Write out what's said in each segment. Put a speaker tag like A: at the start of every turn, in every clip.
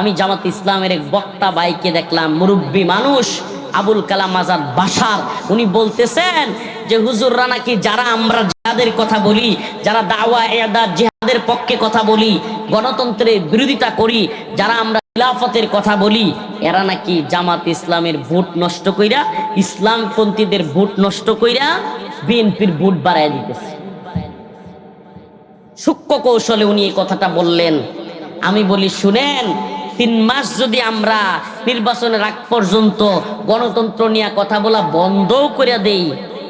A: আমি জামাত ইসলামের এক বক্তা বাইকে দেখলাম, মুরব্বী মানুষ, আবুল কালাম আজাদ বাসার উনি বলতেছেন যে, হুজুররা নাকি যারা আমরা জিহাদের কথা বলি, যারা দাওয়া এদা জিহাদের পক্ষে কথা বলি, গণতন্ত্রের বিরোধিতা করি, যারা আমরা খিলাফতের কথা বলি, এরা নাকি জামাত ইসলামের ভোট নষ্ট কইরা, ইসলামপন্থীদের ভোট নষ্ট কইরা বিএনপির ভোট বাড়ায় দিতেছে। সূক্ষ্ম কৌশলে উনি এই কথাটা বললেন। আমি বলি, শুনেন তিন মাস যদি আমরা নির্বাচনের আগ পর্যন্ত গণতন্ত্র নিয়ে কথা বলা বন্ধও করে দেই,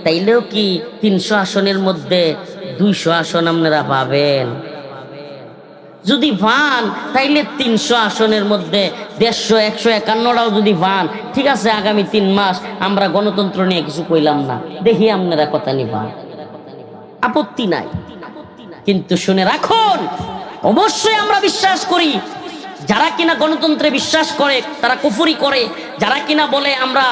A: তাইলেও কি তিনশো আসনের মধ্যে দুইশো আসন আপনারা পাবেন? যদি ভান তাইলে তিনশো আসনের মধ্যে দেড়শো, একশো, একান্নটাও যদি ভান ঠিক আছে, আগামী তিন মাস আমরা গণতন্ত্র নিয়ে কিছু কইলাম না। দেখি আপনারা কথা নিবান আপত্তি নাই। কিন্তু শুনে রাখুন, অবশ্যই আমরা বিশ্বাস করি যারা কিনা গণতন্ত্রে বিশ্বাস করে তারা কুফুরি করে যারা কিনা বলে আমরা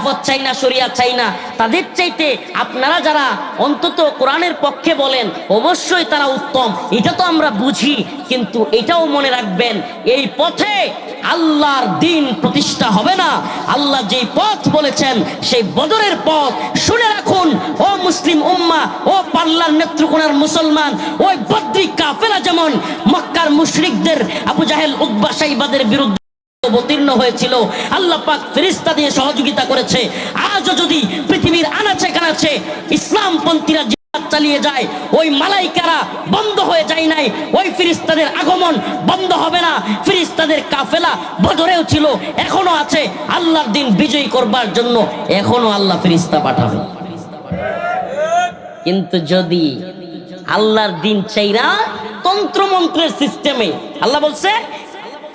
A: খেলাফত চাই না শরিয়া চাই না। তাদের চাইতে আপনারা যারা অন্তত কোরআনের পক্ষে বলেন, অবশ্যই তারা উত্তম। এটা তো আমরা বুঝি, কিন্তু এটাও মনে রাখবেন, এই পথে আল্লাহর দিন প্রতিষ্ঠা হবে না। আল্লাহ যেই পথ বলেছেন, সেই বদরের পথ। শুনে রাখুন, ও মুসলিম উম্মা, ও পাল্লার নেত্রকোনার মুসলমান, ওই বদ্রিক কাফেলা যেমন, মক্কার মুশরিকদের, আবু জাহেল উদ্বা সাইবাদের বিরুদ্ধে অবতীর্ণ হয়েছিল। আল্লাহ পাক ফেরিস্তা দিয়ে সহযোগিতা করেছে। আজও যদি পৃথিবীর আনাচে কানাচে ইসলামপন্থীরা জিহাদ চালিয়ে যায়, ওই মালাইকারা বন্ধ হয়ে যায় নাই, ওই ফিরিস্তাদের আগমন বন্ধ হবে না। ফিরিস্তাদের কাফেলা বদরেও ছিল এখনও আছে। আল্লাহর দিন বিজয়ী করবার জন্য এখনও আল্লাহ ফিরিস্তা পাঠাবে। কিন্তু যদি আল্লাহর দিন চাইরা তন্ত্রমন্ত্রের সিস্টেমে আল্লাহ বলছে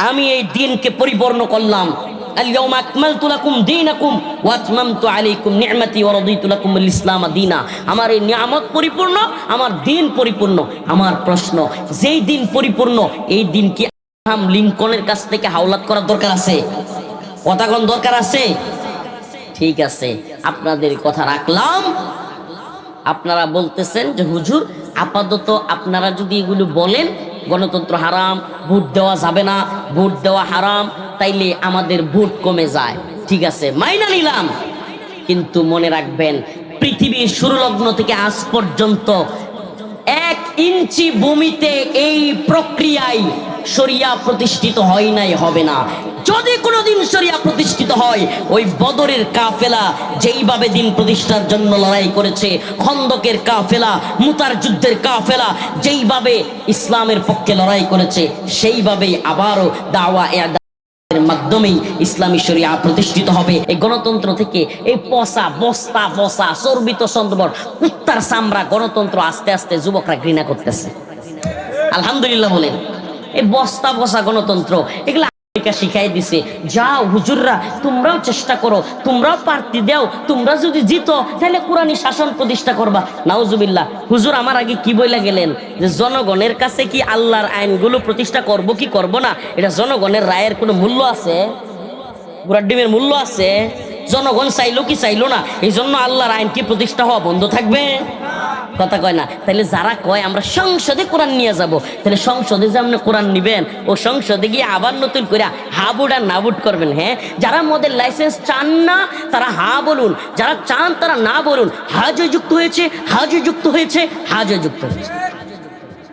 A: আমি এই দিনকে পরিপূর্ণ করলাম اليوم أكملت لكم دينكم وأتممت عليكم نعمتي ورضيت لكم الإسلام دينا আমার এই নিয়ামত পরিপূর্ণ আমার দিন পরিপূর্ণ আমার প্রশ্ন যেই দিন পরিপূর্ণ এই দিন কি আব্রাহাম লিঙ্কনের কাছ থেকে হাওলাত করার দরকার আছে কথা কোন দরকার আছে ঠিক আছে আপনাদের কথা রাখলাম আপনারা বলতেছেন যে হুজুর আপাতত আপনারা যদি এগুলো বলেন গণতন্ত্র হারাম, ভোট দেওয়া যাবে না, ভোট দেওয়া হারাম, তাইলে আমাদের ভোট কমে যায়। ঠিক আছে, মাইনা নিলাম। কিন্তু মনে রাখবেন, পৃথিবীর শুরু লগ্ন থেকে আজ পর্যন্ত এক ইঞ্চি ভূমিতে এই প্রক্রিয়ায় সরিয়া প্রতিষ্ঠিত হয় নাই, হবে না। যদি কোনোদিন শরিয়া প্রতিষ্ঠিত হয়, ওই বদরের কাফেলা যেইভাবে দিন প্রতিষ্ঠার জন্য লড়াই করেছে, খন্দকের কাফেলা, মুতার যুদ্ধের কাফেলা, যেইভাবে ইসলামের পক্ষে লড়াই করেছে, সেইভাবেই আবারও দাওয়া মাধ্যমেই ইসলামী শরিয়া প্রতিষ্ঠিত হবে। এই গণতন্ত্র থেকে এই পসা বস্তা বসা চর্বিত কুত্তার গণতন্ত্র আস্তে আস্তে যুবকরা ঘৃণা করতেছে। আলহামদুলিল্লাহ বলেন, এই বস্তা বসা গণতন্ত্র, এগুলা শিখাই দিছে। যাও হুজুররা, তোমরাও চেষ্টা করো, তোমরাও প্রার্থী দাও, তোমরা যদি জিতো, তাহলে কোরআনী শাসন প্রতিষ্ঠা করবা। নাউজুবিল্লাহ, হুজুর আমার আগে কি বইলা গেলেন? যে জনগণের কাছে কি আল্লাহর আইনগুলো প্রতিষ্ঠা করব কি করব না? এটা জনগণের রায়ের কোনো মূল্য আছে? গুড়ার ডিমের মূল্য আছে? জনগণ চাইলো কি চাইলো না? এই জন্য আল্লাহর আইন কি প্রতিষ্ঠা হওয়া বন্ধ থাকবে? কথা কয় না। তাহলে যারা কয়, আমরা সংসদে কোরআন নিয়ে যাব। তাহলে সংসদে যে আপনি কোরআন নিবেন, ও সংসদে গিয়ে আবার নতুন করে হাবুড আর নাবুড করবেন হ্যাঁ? যারা মদের লাইসেন্স চান না, তারা হা বলুন। যারা চান, তারা না বলুন। হাজে যুক্ত হয়েছে, হাজে যুক্ত হয়েছে, হাজে যুক্ত হয়েছে।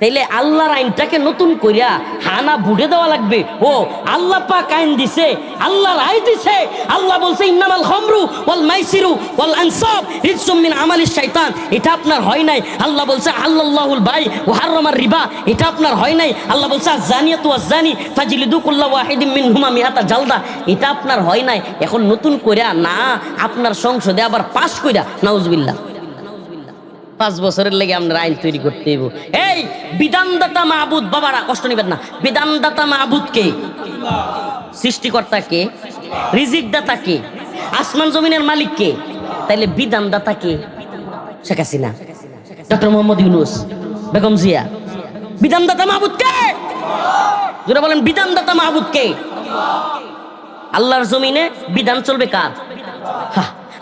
A: তাইলে আল্লাহর আইনটাকে নতুন কইরা হানা বুড়ে দেওয়া লাগবে। ও, আল্লাহ পাক আইন দিছে, আল্লাহর আই দিছে। আল্লাহ বলছে, ইন্নামাল খামরু ওয়াল মাইসিরু ওয়াল আনসাব রিজসুম মিন শাইতান। এটা আপনার হয় নাই। আল্লাহ বলছে আল্লাহুল বাই ওয়া হারামার রিবা। এটা আপনার হয় নাই। আল্লাহ বলছে জানিয়াতু ওয়াজানি ফাজিলিদু কুল্লা ওয়াহিদিম মিনহুমা মিহাতা জালদা। এটা আপনার হয় নাই। এখন নতুন কইরা না, আপনার সংসদে আবার পাশ কইরা, নাউজুবিল্লাহ। পাঁচ বছরের লেগে আমরা আইন তৈরি করতে এই বিধানদাতা মাহবুদ বাবারা, কষ্ট নিবেন না। বিধানদাতা মাহবুদ কে? সৃষ্টিকর্তা কে? রিজিক দাতা কে? আসমান জমিনের মালিক কে? তাইলে বিধানদাতা কে? শেখ হাসিনা। ডক্টর মোহাম্মদ ইউনুস, বেগম জিয়া। বিধানদাতা মাহবুদ কে? যারা বলেন, বিধানদাতা মাহবুদ কে? আল্লাহর জমিনে বিধান চলবে কার?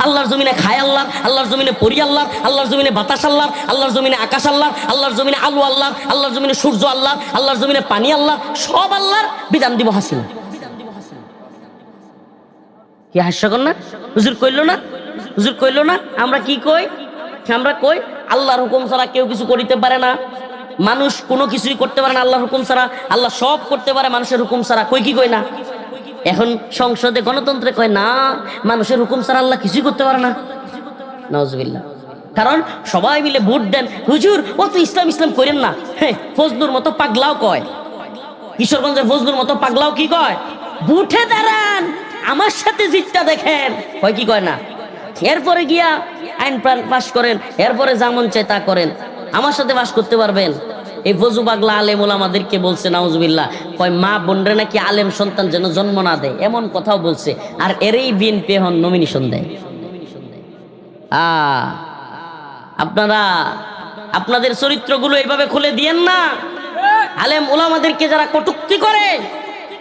A: আল্লাহর জমিনে খায় আল্লাহ, আল্লাহর জমিনে পরি আল্লাহ, আল্লাহর জমিনে বাতাস আল্লাহ, আল্লাহর জমিনে আকাশ আল্লাহ, আল্লাহর জমিনে আলু আল্লাহ, আল্লাহর জমিনে সূর্য আল্লাহ, আল্লাহর জমিনে পানি আল্লাহ, সব আল্লাহর বিধান দিব হাসিনা কি হাস্যকর না? হুজুর কইলো না? হুজুর কইলো না? আমরা কি কই? আমরা কই? আল্লাহর হুকুম ছাড়া কেউ কিছু করিতে পারে না। মানুষ কোনো কিছুই করতে পারে না আল্লাহর হুকুম ছাড়া। আল্লাহ সব করতে পারে মানুষের হুকুম ছাড়া। কই কি কই না? এখন সংসদে গণতন্ত্রে কয়, না, মানুষের হুকুম ছাড়া আল্লাহ কিছুই করতে পারে না। নজবিল্লা কারণ সবাই মিলে ভোট দেন। হুজুর, ও তো ইসলাম ইসলাম করেন না। হ্যাঁ ফজলুর মতো পাগলাও কয়। কিশোরগঞ্জের ফজলুর মতো পাগলাও কি কয়? বুঠে দাঁড়ান, আমার সাথে জিতটা দেখেন। কয় কি কয় না? এরপরে গিয়া আইন পাস করেন। এরপরে যেমন চাই তা করেন। আমার সাথে বাস করতে পারবেন? এই ফজু পাগলা আলেম আমাদেরকে বলছে, নাউজুবিল্লাহ। কয়, মা বোনরে নাকি আলেম সন্তান যেন জন্ম না দেয়? এমন কথাও বলছে। আর এরই বিএনপি এখন নমিনেশন দেয়। আপনারা, আপনাদের চরিত্রগুলো এইভাবে খুলে দিয়েন না। আলেম ওলামাদেরকে যারা কটুক্তি করে,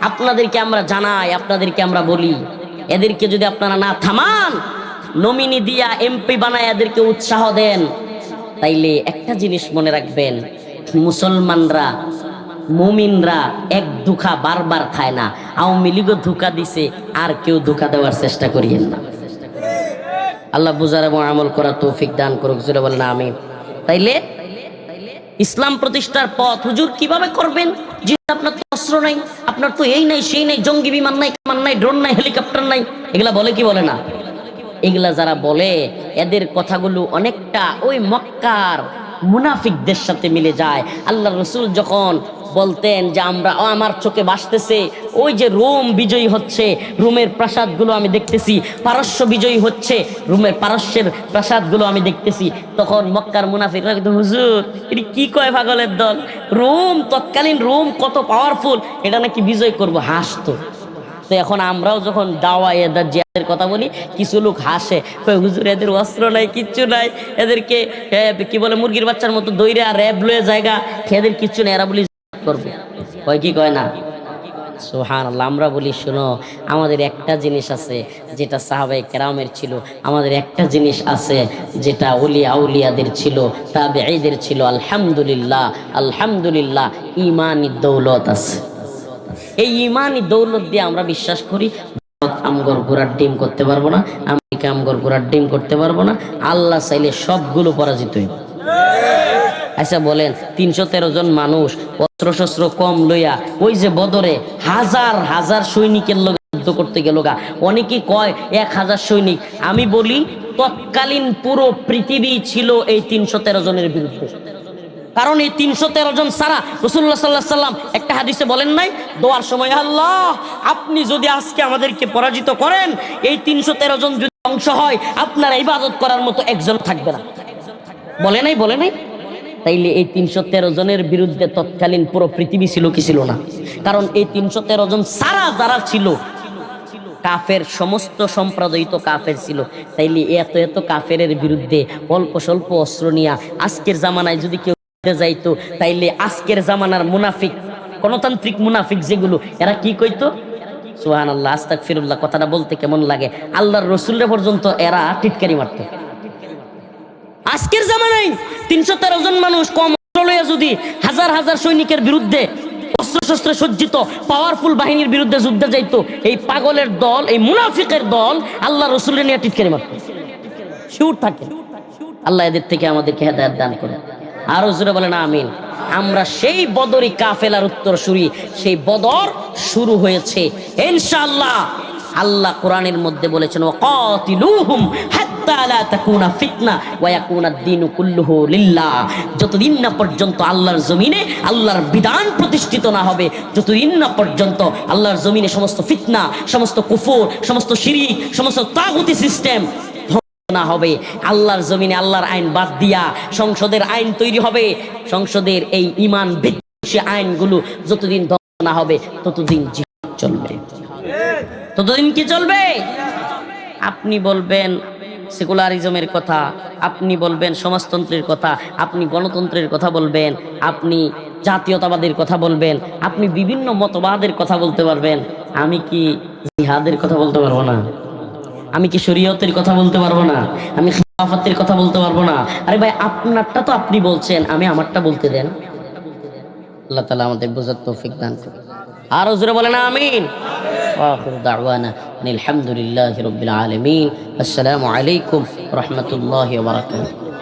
A: আপনাদেরকে আমরা জানাই, আপনাদেরকে আমরা বলি। এদেরকে যদি আপনারা না থামান নমিনি দিয়া এমপি বানায় এদেরকে উৎসাহ দেন, তাইলে একটা জিনিস মনে রাখবেন মুসলমানরা, মুমিনরা এক ধোকা বারবার খায় না। আওয়ামী লীগও ধোকা দিছে, আর কেউ ধোকা দেওয়ার চেষ্টা করিয়েন না। আল্লাহ বুঝার এবং আমল করার তৌফিক দান করুক জুড়ে বলেন আমি তাইলে ইসলাম প্রতিষ্ঠার পথ হুজুর কীভাবে করবেন? আপনার তো অস্ত্র নাই, আপনার তো এই নাই, সেই নাই, জঙ্গি বিমান নাই, কামান নাই, ড্রোন নাই, হেলিকপ্টার নাই, এগুলা বলে কি বলে না? এগুলা যারা বলে, এদের কথাগুলো অনেকটা ওই মক্কার মুনাফিকদের সাথে মিলে যায়। আল্লাহ রসুল যখন বলতেন যে আমরা আমার চোখে বাসতেছে ওই যে রোম বিজয়ী হচ্ছে, রোমের প্রাসাদগুলো আমি দেখতেছি, পারস্য বিজয়ী হচ্ছে, রোমের পারস্যের প্রাসাদগুলো আমি দেখতেছি, তখন মক্কার মুনাফিকরা কিন্তু হুজুর, এটি কি কয় পাগলের দল? রোম, তৎকালীন রোম কত পাওয়ারফুল এটা নাকি বিজয় করব? হাসতো। তো এখন আমরাও যখন দাওয়া এদের জিয়াদের কথা বলি, কিছু লোক হাসে হুজুর, এদের অস্ত্র নাই, কিচ্ছু নাই, এদেরকে কি বলে, মুরগির বাচ্চার মতো দৈরে আর র্যাব লয়ে জায়গা এদের কিচ্ছু নেই, এরা বলি করবে। কয় কি, কয় না? সোহান আমরা বলি, শোনো, আমাদের একটা জিনিস আছে যেটা সাহাবাই কেরামের ছিল, আমাদের একটা জিনিস আছে যেটা উলিয়া আউলিয়াদের ছিল তাবে ছিল, আলহামদুলিল্লাহ আলহামদুলিল্লাহ ইমানি দৌলত আছে। এই ইমানই দৌলত দিয়ে আমরা বিশ্বাস করি, আমগর ঘোড়ার ডিম করতে পারব না, আমেরিকা আমগর ঘোড়ার ডিম করতে পারব না, আল্লাহ চাইলে সবগুলো পরাজিত হইব। আচ্ছা বলেন, তিনশো তেরো জন মানুষ অস্ত্র শস্ত্র কম লইয়া, ওই যে বদরে হাজার হাজার সৈনিকের লোক যুদ্ধ করতে গেল গা। অনেকে কয়, এক হাজার সৈনিক। আমি বলি, তৎকালীন পুরো পৃথিবী ছিল এই তিনশো তেরো জনের বিরুদ্ধে। কারণ এই তিনশো তেরো জন সারা রসুল্লাহ সাল্লাহ সাল্লাম একটা হাদিসে বলেন নাই, দোয়ার সময় আল্লাহ, আপনি যদি আজকে আমাদেরকে পরাজিত করেন, এই তিনশো তেরো জন যদি অংশ হয়, আপনার ইবাদত করার মতো একজন থাকবে না। বলে নাই বলে নাই? তাইলে এই তিনশো তেরো জনের বিরুদ্ধে তৎকালীন পুরো পৃথিবী ছিল কি ছিল না? কারণ এই তিনশো তেরো জন সারা যারা ছিল, কাফের সমস্ত সম্প্রদায়িত কাফের ছিল। তাইলে এত এত কাফের বিরুদ্ধে অল্প স্বল্প অস্ত্র নিয়া আজকের জামানায় যদি কেউ যাইতো, তাইলে আজকের জামানার মুনাফিক, গণতান্ত্রিক মুনাফিক যেগুলো, এরা কি কইতো? সুহান আল্লাহ আস্তাক ফিরুল্লাহ কথাটা বলতে কেমন লাগে? আল্লাহর পর্যন্ত এরা টিটকারি মারতো। আজকের জামানায় তিনশো তেরো জন মানুষ কম যদি হাজার হাজার সৈনিকের বিরুদ্ধে অস্ত্র শস্ত্রে সজ্জিত পাওয়ারফুল বাহিনীর বিরুদ্ধে যুদ্ধে যাইতো, এই পাগলের দল, এই মুনাফিকের দল আল্লাহ রসুলের নিয়ে টিটকারি মারত। শিউর থাকে। আল্লাহ এদের থেকে আমাদেরকে হেদায়ত দান করে আরও জোরে বলেন, আমিন। আমরা সেই বদরি কাফেলার উত্তর শুরি সেই বদর শুরু হয়েছে। ইনশাআল্লাহ আল্লাহ কোরআনের মধ্যে বলেছেন, ওয়াকাতিলুহুম হাত্তা লা তাকুনা ফিতনা ওয়া ইয়াকুনা দ্বীনু কুল্লুহু লিল্লাহ। যতদিন না পর্যন্ত আল্লাহর জমিনে আল্লাহর বিধান প্রতিষ্ঠিত না হবে, যতদিন না পর্যন্ত আল্লাহর জমিনে সমস্ত ফিতনা, সমস্ত কুফর, সমস্ত শিরিক, সমস্ত তাগুতি সিস্টেম না হবে। আল্লাহর জমিনে আল্লাহর আইন বাদ দিয়া সংসদের আইন তৈরি হবে। সংসদের এই ইমান ভিত্তিক আইনগুলো যতদিন না হবে, ততদিন জিহাদ চলবে। ততদিন কি চলবে? আপনি বলবেন সেকুলারিজমের কথা, আপনি বলবেন সমাজতন্ত্রের কথা, আপনি গণতন্ত্রের কথা বলবেন, আপনি জাতীয়তাবাদের কথা বলবেন, আপনি বিভিন্ন মতবাদের কথা বলতে পারবেন। আমি কি জিহাদের কথা বলতে পারব না? আমি কি শরীয়তের কথা বলতে পারবো না আমি খিলাফতের কথা বলতে পারবো না আরে ভাই আপনারটা তো আপনি বলছেন আমি আমারটা বলতে দেন আল্লাহ তালা আমাদের বোঝার তৌফিক দান করুন আর জোরে বলেন আমিন واخر دعوانا ان الحمد لله رب العالمين السلام عليكم ورحمه الله وبركاته